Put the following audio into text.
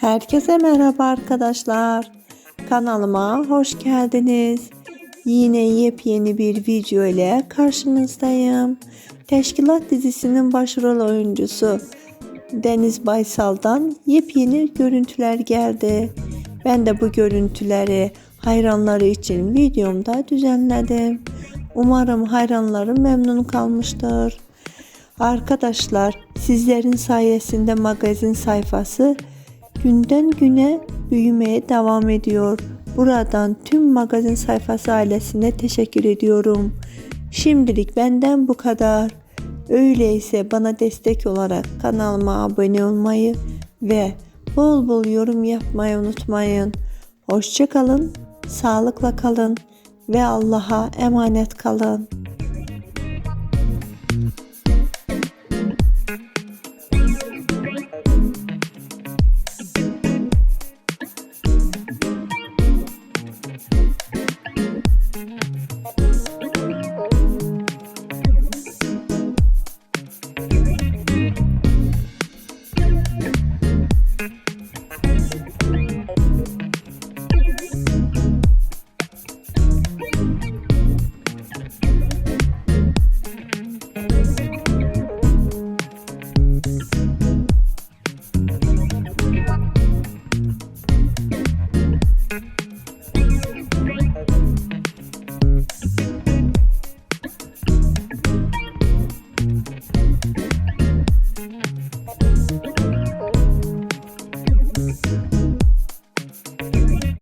Herkese merhaba arkadaşlar. Kanalıma hoş geldiniz. Yine yepyeni bir video ile karşınızdayım. Teşkilat dizisinin başrol oyuncusu Deniz Baysal'dan yepyeni görüntüler geldi. Ben de bu görüntüleri hayranları için videomda düzenledim. Umarım hayranlarım memnun kalmıştır. Arkadaşlar sizlerin sayesinde magazin sayfası günden güne büyümeye devam ediyor. Buradan tüm magazin sayfası ailesine teşekkür ediyorum. Şimdilik benden bu kadar. Öyleyse bana destek olarak kanalıma abone olmayı ve bol bol yorum yapmayı unutmayın. Hoşça kalın, sağlıkla kalın ve Allah'a emanet kalın.